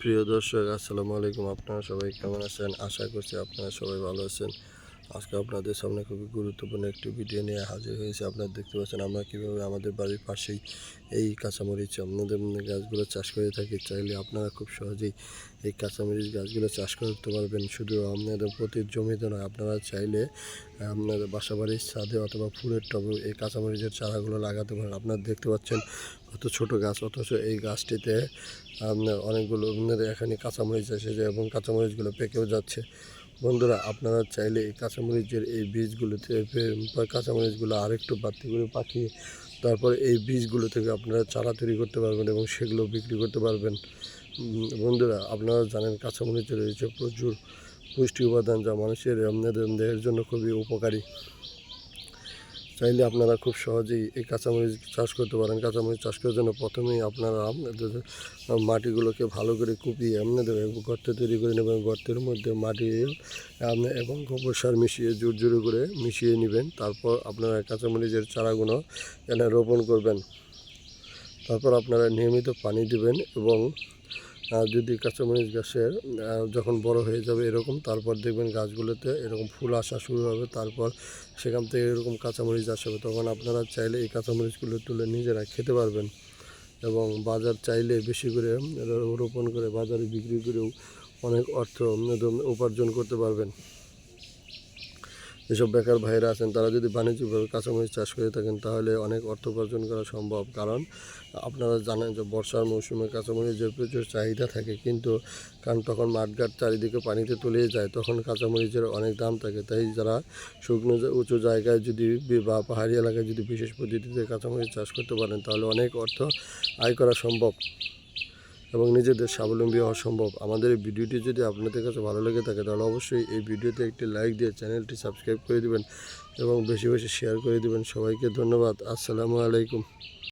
প্রিয় দর্শক আসসালামু আলাইকুম। আপনারা সবাই কেমন আছেন? আশা করছি আপনারা সবাই ভালো আছেন। আজকে আপনাদের সামনে খুবই গুরুত্বপূর্ণ একটি ভিডিও নিয়ে হাজির হয়েছে। আপনারা দেখতে পাচ্ছেন আমরা কীভাবে আমাদের বাড়ির পাশেই এই কাঁচামরিচ আমাদের গাছগুলো চাষ করে থাকি। চাইলে আপনারা খুব সহজেই এই কাঁচামরিচ গাছগুলো চাষ করতে পারবেন। শুধু আপনাদের প্রতি জমিতে নয়, আপনারা চাইলে আপনাদের বাসা বাড়ির ছাদে অথবা ফুলের টবে এই কাঁচামরিচের চারাগুলো লাগাতে পারেন। আপনারা দেখতে পাচ্ছেন কত ছোট গাছ, অথচ এই গাছটিতে আপনার অনেকগুলো, আপনাদের এখানে কাঁচামরিচ এসেছে এবং কাঁচামরিচগুলো পেকেও যাচ্ছে। বন্ধুরা, আপনারা চাইলে এই কাঁচামরিচের এই বীজগুলোতে কাঁচামরিচগুলো আরেকটু বাড়তি করে পাকিয়ে তারপর এই বীজগুলো থেকে আপনারা চারা তৈরি করতে পারবেন এবং সেগুলো বিক্রি করতে পারবেন। বন্ধুরা, আপনারা জানেন কাঁচামরিচে রয়েছে প্রচুর পুষ্টি উপাদান যা মানুষের দেহের জন্য খুবই উপকারী। চাইলে আপনারা খুব সহজেই এই কাঁচামরিচ চাষ করতে পারেন। কাঁচামরিচ চাষ করার জন্য প্রথমেই আপনারা মাটিগুলোকে ভালো করে কুপিয়ে আপনাদের গর্ত তৈরি করে নেবেন। গর্তের মধ্যে মাটি এবং গোবর সার মিশিয়ে জোর জোরে করে মিশিয়ে নেবেন। তারপর আপনারা কাঁচামরিচের চারাগুলো এখানে রোপণ করবেন। তারপর আপনারা নিয়মিত পানি দেবেন এবং আহ, যদি কাঁচামরিচ গাছের যখন বড় হয়ে যাবে এরকম তারপর দেখবেন গাছগুলোতে এরকম ফুল আসা শুরু হবে তারপর সেখান থেকে এরকম কাঁচামরিচ আসবে তখন আপনারা চাইলে এই কাঁচামরিচগুলো তুলে নিজেরা খেতে পারবেন এবং বাজার চাইলে বেশি করে রোপণ করে বাজারে বিক্রি করেও অনেক অর্থ উপার্জন করতে পারবেন। যেসব বেকার ভাইরা আছেন, তারা যদি বাণিজ্যিকভাবে কাঁচামরিচ চাষ করে থাকেন, তাহলে অনেক অর্থ উপার্জন করা সম্ভব। কারণ আপনারা জানেন যে বর্ষার মৌসুমে কাঁচামরিচের প্রচুর চাহিদা থাকে, কিন্তু কারণ তখন মাঠঘাট চারিদিকে পানিতে তলিয়ে যায়, তখন কাঁচামরিচের অনেক দাম থাকে। তাই যারা শুকনো উঁচু জায়গায় যদি বা পাহাড়ি এলাকায় যদি বিশেষ পদ্ধতিতে কাঁচামরিচ চাষ করতে পারেন, তাহলে অনেক অর্থ আয় করা সম্ভব। এবং নিজেদের স্বাবলম্বী হওয়া সম্ভব। আমাদের এই ভিডিওটি যদি আপনাদের কাছে ভালো লেগে থাকে, তাহলে অবশ্যই এই ভিডিওতে একটি লাইক দিয়ে চ্যানেলটি সাবস্ক্রাইব করে দেবেন এবং বেশি বেশি শেয়ার করে দিবেন। সবাইকে ধন্যবাদ। আসসালামু আলাইকুম।